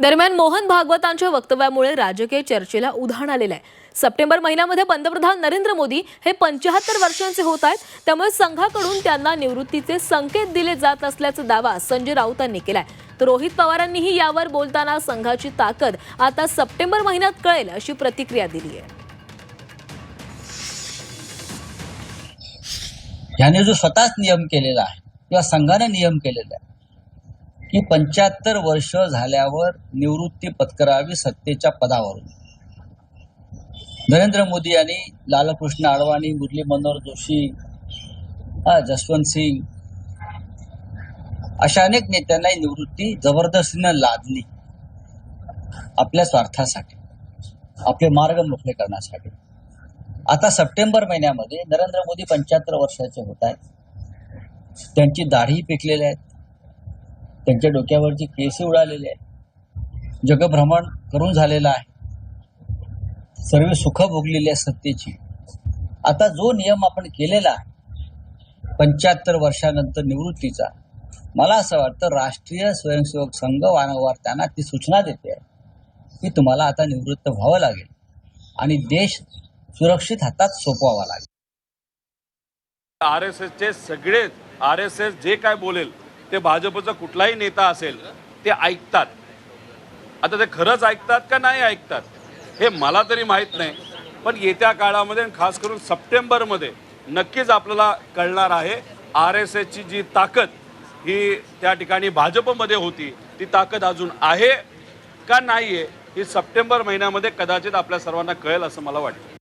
दरम्यान मोहन भागवतांच्या वक्तव्यामुळे राजकीय चर्चेला उधाण आलेलं आहे. सप्टेंबर महिन्यामध्ये पंतप्रधान नरेंद्र मोदी हे पंच्याहत्तर वर्षांचे होत आहेत. त्यामुळे संघाकडून त्यांना निवृत्तीचे संकेत दिले जात असल्याचा दावा संजय राऊतांनी केलाय. तर रोहित पवारांनीही यावर बोलताना संघाची ताकद आता सप्टेंबर महिन्यात कळेल अशी प्रतिक्रिया दिली आहे. याने जो स्वतःच नियम केलेला आहे किंवा संघाने नियम केलेला आहे की पंच्याहत्तर वर्ष झाल्यावर निवृत्ती पत्करावी सत्तेच्या पदावरून. नरेंद्र मोदी यांनी लालकृष्ण अडवाणी मुरली मनोहर जोशी जसवंत सिंग अशा अनेक नेत्यांना ही निवृत्ती जबरदस्तीनं लादली आपल्या स्वार्थासाठी आपले मार्ग मोकळे करण्यासाठी. आता सप्टेंबर महिन्यामध्ये नरेंद्र मोदी पंच्याहत्तर वर्षाचे होत आहेत. त्यांची दाढी पिकलेल्या आहेत. त्यांच्या डोक्यावरची केस उडालेली आहे जगभ्रमण करून झालेलं आहे. सर्व सुख भोगलेली आहे सत्तेची. आता जो नियम आपण केलेला आहे पंच्याहत्तर वर्षानंतर निवृत्तीचा मला असं वाटतं राष्ट्रीय स्वयंसेवक संघ वारंवार त्यांना ती सूचना देते. आहे की तुम्हाला आता निवृत्त व्हावं लागेल. आणि देश सुरक्षित हातात सोपवावा लागेल. आर एस एसचे सगळे आर एस एस जे काय बोलेल ते भाजपचा कुठलाही नेता असेल ते ऐकतात. आता ते खरंच ऐकतात का नाही ऐकतात हे मला तरी माहीत नाही. पण येत्या काळामध्ये आणि खास करून सप्टेंबरमध्ये नक्कीच आपल्याला कळणार आहे आर एस एसची जी ताकद ही त्या ठिकाणी भाजपमध्ये होती ती ताकद अजून आहे का नाही आहे ही सप्टेंबर महिन्यामध्ये कदाचित आपल्या सर्वांना कळेल असं मला वाटतं.